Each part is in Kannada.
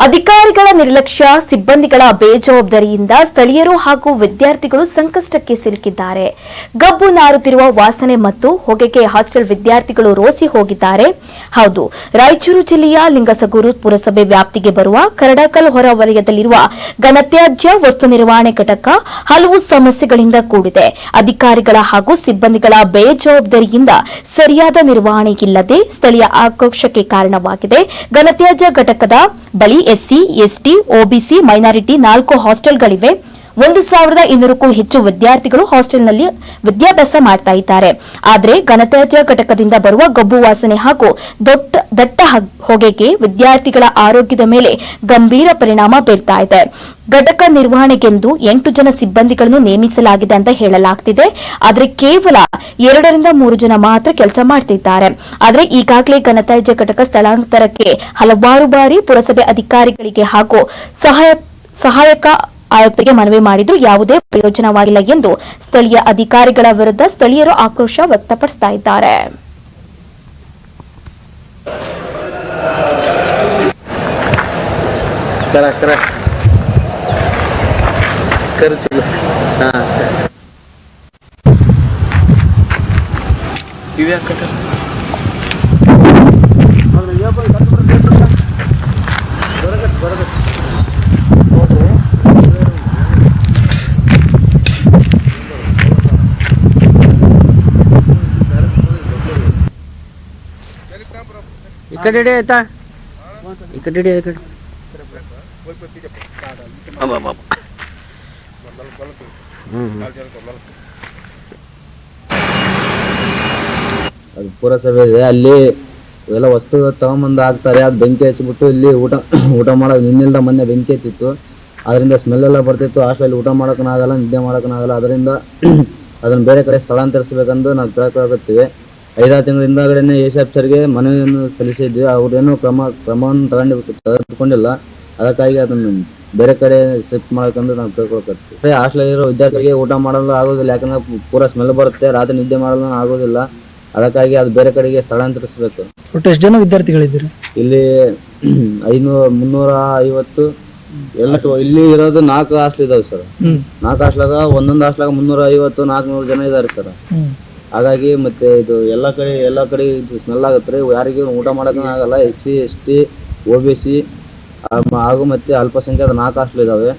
ಅಧಿಕಾರಿಗಳ ನಿರ್ಲಕ್ಷ್ಯ, ಸಿಬ್ಬಂದಿಗಳ ಬೇಜವಾಬ್ದಾರಿಯಿಂದ ಸ್ಥಳೀಯರು ಹಾಗೂ ವಿದ್ಯಾರ್ಥಿಗಳು ಸಂಕಷ್ಟಕ್ಕೆ ಸಿಲುಕಿದ್ದಾರೆ. ಗಬ್ಬು ನಾರುತ್ತಿರುವ ವಾಸನೆ ಮತ್ತು ಹೊಗೆಗೆ ಹಾಸ್ಟೆಲ್ ವಿದ್ಯಾರ್ಥಿಗಳು ರೋಸಿ ಹೋಗಿದ್ದಾರೆ. ಹೌದು, ರಾಯಚೂರು ಜಿಲ್ಲೆಯ ಲಿಂಗಸಗೂರು ಪುರಸಭೆ ವ್ಯಾಪ್ತಿಗೆ ಬರುವ ಕರಡಕಲ್ ಹೊರ ವಲಯದಲ್ಲಿರುವ ಘನತ್ಯಾಜ್ಯ ವಸ್ತು ನಿರ್ವಹಣೆ ಘಟಕ ಹಲವು ಸಮಸ್ಯೆಗಳಿಂದ ಕೂಡಿದೆ. ಅಧಿಕಾರಿಗಳ ಹಾಗೂ ಸಿಬ್ಬಂದಿಗಳ ಬೇಜವಾಬ್ದಾರಿಯಿಂದ ಸರಿಯಾದ ನಿರ್ವಹಣೆ ಇಲ್ಲದೆ ಸ್ಥಳೀಯ ಆಕ್ರೋಶಕ್ಕೆ ಕಾರಣವಾಗಿದೆ. ಘನತ್ಯಾಜ್ಯ ಘಟಕದ ಬಳಿ ಎಸ್ಸಿ ಎಸ್ಟಿ ಒಬಿಸಿ ಮೈನಾರಿಟಿ ನಾಲ್ಕು ಹಾಸ್ಟೆಲ್ಗಳಿವೆ. ಒಂದು ಸಾವಿರದ ಇನ್ನೂರಕ್ಕೂ ಹೆಚ್ಚು ವಿದ್ಯಾರ್ಥಿಗಳು ಹಾಸ್ಟೆಲ್ನಲ್ಲಿ ವಿದ್ಯಾಭ್ಯಾಸ ಮಾಡ್ತಾ ಇದ್ದಾರೆ. ಆದರೆ ಘನತ್ಯಾಜ್ಯ ಘಟಕದಿಂದ ಬರುವ ಗಬ್ಬು ವಾಸನೆ ಹಾಗೂ ದೊಡ್ಡ ದಟ್ಟ ಹಗ್- ಹೊಗೆಗೆ ವಿದ್ಯಾರ್ಥಿಗಳ ಆರೋಗ್ಯದ ಮೇಲೆ ಗಂಭೀರ ಪರಿಣಾಮ ಬೀರ್ತಾ ಇದೆ. ಘಟಕ ನಿರ್ವಹಣೆಗೆಂದು ಎಂಟು ಜನ ಸಿಬ್ಬಂದಿಗಳನ್ನು ನೇಮಿಸಲಾಗಿದೆ ಅಂತ ಹೇಳಲಾಗ್ತಿದೆ. ಆದರೆ ಕೇವಲ ಎರಡರಿಂದ ಮೂರು ಜನ ಮಾತ್ರ ಕೆಲಸ ಮಾಡ್ತಿದ್ದಾರೆ. ಆದರೆ ಈಗಾಗಲೇ ಘನತ್ಯಾಜ್ಯ ಘಟಕ ಸ್ಥಳಾಂತರಕ್ಕೆ ಹಲವಾರು ಬಾರಿ ಪುರಸಭೆ ಅಧಿಕಾರಿಗಳಿಗೆ ಹಾಗೂ ಸಹಾಯ, ಸಹಾಯಕ ಆಯುಕ್ತರಿಗೆ ಮನವಿ ಮಾಡಿದ್ರು ಯಾವುದೇ ಪ್ರಯೋಜನವಾಗಿಲ್ಲ ಎಂದು ಸ್ಥಳೀಯ ಅಧಿಕಾರಿಗಳ ವಿರುದ್ಧ ಸ್ಥಳೀಯರು ಆಕ್ರೋಶ ವ್ಯಕ್ತಪಡಿಸ್ತಾ ಇದ್ದಾರೆ. ಅದು ಪುರಸಭೆ ಇದೆ ಅಲ್ಲಿ ಎಲ್ಲ ವಸ್ತು ತಗೊಂಬಂದು ಹಾಕ್ತಾರೆ ಅದು ಬೆಂಕಿ ಹಚ್ಚಿಬಿಟ್ಟು ಇಲ್ಲಿ ಊಟ ಊಟ ಮಾಡೋದು ನಿನ್ನೆಲ್ಲ ಮೊನ್ನೆ ಬೆಂಕಿ ಹತ್ತಿತ್ತು. ಅದರಿಂದ ಸ್ಮೆಲ್ ಎಲ್ಲ ಬರ್ತಿತ್ತು ಹಾಸ್ಟೆಲ್ ಊಟ ಮಾಡೋಕ್ಕನಾಗಲ್ಲ ನಿದ್ದೆ ಮಾಡೋಕ್ಕನಾಗಲ್ಲ ಅದರಿಂದ ಅದನ್ನು ಬೇರೆ ಕಡೆ ಸ್ಥಳಾಂತರಿಸಬೇಕಂದು ನಾವು ಕೇಳ್ಕೊಳ್ತೀವಿ ಐದಾರು ತಿಂಗಳ ಹಿಂದಾಗಡೆನೆ ಎ ಸಿ ಆಫೀಸರ್ಗೆ ಮನವಿಯನ್ನು ಸಲ್ಲಿಸಿದ್ವಿ. ಅವ್ರೇನು ಕ್ರಮ ಕ್ರಮವನ್ನು ತಗೊಂಡು ತೆಗೆದುಕೊಂಡಿಲ್ಲ ಅದಕ್ಕಾಗಿ ಅದನ್ನು ಬೇರೆ ಕಡೆ ಶಿಫ್ಟ್ ಮಾಡ್ಕೊಂಡು ನಾವು ಕೇಳ್ಕೊಳಕತ್ತೀವಿ ಹಾಸ್ಟೆಲ್ ಇರೋ ವಿದ್ಯಾರ್ಥಿಗಳಿಗೆ ಊಟ ಮಾಡಲು ಆಗೋದಿಲ್ಲ ಯಾಕಂದ್ರೆ ಪೂರಾ ಸ್ಮೆಲ್ ಬರುತ್ತೆ ರಾತ್ರಿ ನಿದ್ದೆ ಮಾಡಲು ಆಗೋದಿಲ್ಲ. ಅದಕ್ಕಾಗಿ ಅದು ಬೇರೆ ಕಡೆಗೆ ಸ್ಥಳಾಂತರಿಸಬೇಕು. ಒಟ್ಟು ಎಷ್ಟು ಜನ ವಿದ್ಯಾರ್ಥಿಗಳಿದ್ದೀರಿ? ಇಲ್ಲಿ ಐನೂರ ಮುನ್ನೂರ ಐವತ್ತು ಎಲ್ಲ ಇಲ್ಲಿ ಇರೋದು ನಾಲ್ಕು ಹಾಸ್ಟೆಲ್ ಇದಾವೆ ಸರ್. ನಾಲ್ಕು ಹಾಸ್ಟೆಲಾಗ ಒಂದೊಂದು ಹಾಸ್ಟ್ಲಾಗ ಮುನ್ನೂರ ಐವತ್ತು ನಾಲ್ಕುನೂರು ಜನ ಇದ್ದಾರೆ ಸರ್. ಹಾಗಾಗಿ ಮತ್ತೆ ಇದು ಎಲ್ಲ ಕಡೆ ಎಲ್ಲ ಕಡೆ ಇದು ಸ್ಮೆಲ್ ಆಗುತ್ತೆ ರೀ. ಯಾರಿಗೂ ಊಟ ಮಾಡೋಕೆ ಆಗಲ್ಲ. S C S T O B C ಹಾಗೂ ಮತ್ತೆ ಅಲ್ಪಸಂಖ್ಯಾತ ನಾಲ್ಕು ಹಾಸ್ಟೆಲ್ ಇದಾವೆ.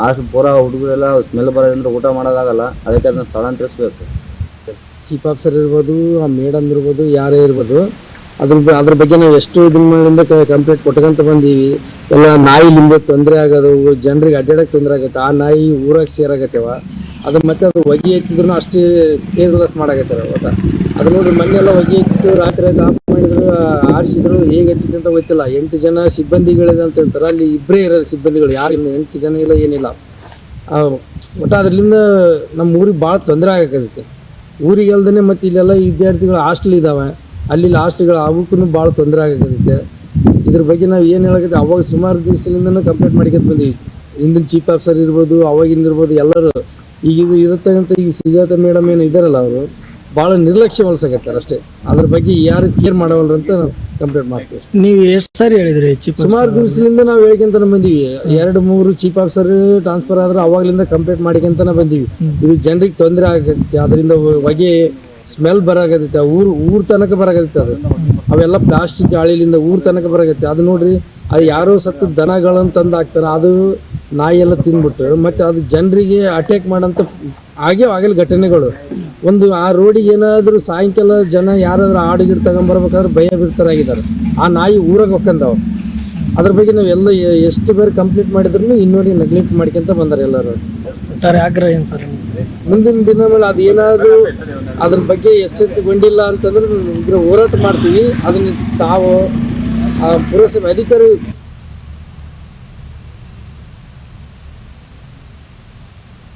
ಹಾಸ್ಟೆಲ್ ಪೂರಾ ಹುಡುಗರೆಲ್ಲ ಸ್ಮೆಲ್ ಬರೋದ್ರಿಂದ ಊಟ ಮಾಡೋದಾಗಲ್ಲ ಅದಕ್ಕೆ ಅದನ್ನ ಸ್ಥಳಾಂತರಿಸಬೇಕು. ಚೀಫ್ ಆಫೀಸರ್ ಇರ್ಬೋದು ಆ ಮೇಡಮ್ ಇರ್ಬೋದು ಯಾರೇ ಇರ್ಬೋದು ಅದ್ರ ಅದ್ರ ಬಗ್ಗೆ ನಾವು ಎಷ್ಟು ದಿನಗಳಿಂದ ಕಂಪ್ಲೇಂಟ್ ಕೊಟ್ಕೊಂತ ಬಂದೀವಿ. ಎಲ್ಲ ನಾಯಿಲಿಂದ ತೊಂದರೆ ಆಗೋದು ಜನರಿಗೆ ಅಡ್ಡಾಡಕ್ಕೆ ತೊಂದರೆ ಆಗುತ್ತೆ. ಆ ನಾಯಿ ಊರಾಗ ಸೇರಾಗತ್ತವ. ಅದು ಮತ್ತೆ ಅದು ಹೊಗೆ ಎತ್ತಿದ್ರು ಅಷ್ಟು ಕೇರ್ಲೆಸ್ ಮಾಡಾಕತ್ತಾರ ಒಟ್ಟ. ಅದು ನೋಡ್ರಿ ಮೊನ್ನೆ ಎಲ್ಲ ಹೊಗೆ ಎತ್ತಿತ್ತು ರಾತ್ರಿ ಆಫ್ ಮಾಡಿದ್ರು, ಆರಿಸಿದ್ರು, ಹೇಗೆ ಎತ್ತಿತ್ತು ಅಂತ ಗೊತ್ತಿಲ್ಲ. ಎಂಟು ಜನ ಸಿಬ್ಬಂದಿಗಳಿದೆ ಅಂತ ಹೇಳ್ತಾರೆ. ಅಲ್ಲಿ ಇಬ್ಬರೇ ಇರೋದು ಸಿಬ್ಬಂದಿಗಳು, ಯಾರು ಇನ್ನು ಎಂಟು ಜನ ಇಲ್ಲ, ಏನಿಲ್ಲ. ಒಟ್ಟು ಅದರಿಂದ ನಮ್ಮ ಊರಿಗೆ ಭಾಳ ತೊಂದರೆ ಆಗಕತ್ತೈತಿ. ಊರಿಗೆ ಅಲ್ದೇ ಮತ್ತು ಇಲ್ಲೆಲ್ಲ ವಿದ್ಯಾರ್ಥಿಗಳು ಹಾಸ್ಟೆಲ್ ಇದ್ದಾವೆ ಅಲ್ಲಿ ಹಾಸ್ಟೆಲ್ಗಳು ಅವಕ್ಕೂ ಭಾಳ ತೊಂದರೆ ಆಗಕತ್ತೈತೆ. ಇದ್ರ ಬಗ್ಗೆ ನಾವು ಏನು ಹೇಳಕತ್ತೆ ಅವಾಗ ಸುಮಾರು ದಿವಸದಿಂದನೂ ಕಂಪ್ಲೇಂಟ್ ಮಾಡ್ಕೊಂತ ಬಂದೀವಿ. ಹಿಂದಿನ ಚೀಫ್ ಆಫೀಸರ್ ಇರ್ಬೋದು, ಅವಾಗಿಂದ ಇರ್ಬೋದು ಎಲ್ಲರೂ. ಈಗ ಇದು ಇರತಕ್ಕಂಥ ಈ ಸುಜಾತ ಮೇಡಮ್ ಏನು ಇದ್ದಾರಲ್ಲ ಅವರು ಭಾಳ ನಿರ್ಲಕ್ಷ್ಯ ವಹಿಸಕತ್ತಾರೆ ಅಷ್ಟೇ. ಅದ್ರ ಬಗ್ಗೆ ಯಾರು ಕೇರ್ ಮಾಡವಲ್ರು ಅಂತ ನಾವು ಕಂಪ್ಲೇಂಟ್ ಮಾಡ್ತೀವಿ. ನೀವು ಎಷ್ಟು ಸಾರಿ ಹೇಳಿದ್ರಿ ಚೀಫ್ ಸುಮಾರು ದಿವಸದಿಂದ ನಾವು ಹೇಳ್ಕೊಂತಾನೆ ಬಂದೀವಿ. ಎರಡು ಮೂರು ಚೀಫ್ ಆಫೀಸರ್ ಟ್ರಾನ್ಸ್ಫರ್ ಆದ್ರೆ ಅವಾಗಲಿಂದ ಕಂಪ್ಲೇಂಟ್ ಮಾಡ್ಕೊಂತಾನೆ ಬಂದೀವಿ. ಇದು ಜನರಿಗೆ ತೊಂದರೆ ಆಗತ್ತೆ ಅದರಿಂದ ಹೊಗೆ ಸ್ಮೆಲ್ ಬರಾಗತ್ತೆ ಊರು ಊರ್ ತನಕ ಬರಾಗತ್ತೆ ಅದು. ಅವೆಲ್ಲ ಪ್ಲಾಸ್ಟಿಕ್ ಗಾಳಿಲಿಂದ ಊರ್ ತನಕ ಬರಾಗತ್ತೆ. ಅದು ನೋಡ್ರಿ ಅದು ಯಾರೋ ಸತ್ತು ದನಗಳನ್ನು ತಂದು ಹಾಕ್ತಾರೆ ಅದು ನಾಯಿ ಎಲ್ಲ ತಿಂದ್ಬಿಟ್ಟು ಮತ್ತೆ ಅದು ಜನರಿಗೆ ಅಟ್ಯಾಕ್ ಮಾಡೋಂಥ ಆಗೇ ಆಗಲಿ ಘಟನೆಗಳು. ಒಂದು ಆ ರೋಡಿಗೆ ಏನಾದರೂ ಸಾಯಂಕಾಲ ಜನ ಯಾರಾದರೂ ಆಡುಗಿರ್ ತಗೊಂಬರ್ಬೇಕಾದ್ರೆ ಭಯ ಬಿಡ್ತಾರಾಗಿದ್ದಾರೆ ಆ ನಾಯಿ ಊರಾಗ ಹೊಕ್ಕಂದವ ಅದ್ರ ಬಗ್ಗೆ ನಾವು ಎಲ್ಲ ಎಷ್ಟು ಬೇರೆ ಕಂಪ್ಲೀಟ್ ಮಾಡಿದ್ರು ಇನ್ನೋರಿಗೆ ನೆಗ್ಲೆಕ್ಟ್ ಮಾಡ್ಕೊಂತ ಬಂದಾರೆ ಎಲ್ಲರೂ. ಒಟ್ಟಾರೆ ಆಗ್ರಹ ಏನು ಸರ್ ಮುಂದಿನ ದಿನಗಳಲ್ಲಿ ಅದು ಏನಾದರೂ ಅದ್ರ ಬಗ್ಗೆ ಎಚ್ಚೆತ್ತುಕೊಂಡಿಲ್ಲ ಅಂತಂದ್ರೆ ಇದ್ರ ಹೋರಾಟ ಮಾಡ್ತೀವಿ. ಅದನ್ನ ತಾವು ಆ ಪುರಸಭೆ ಅಧಿಕಾರಿ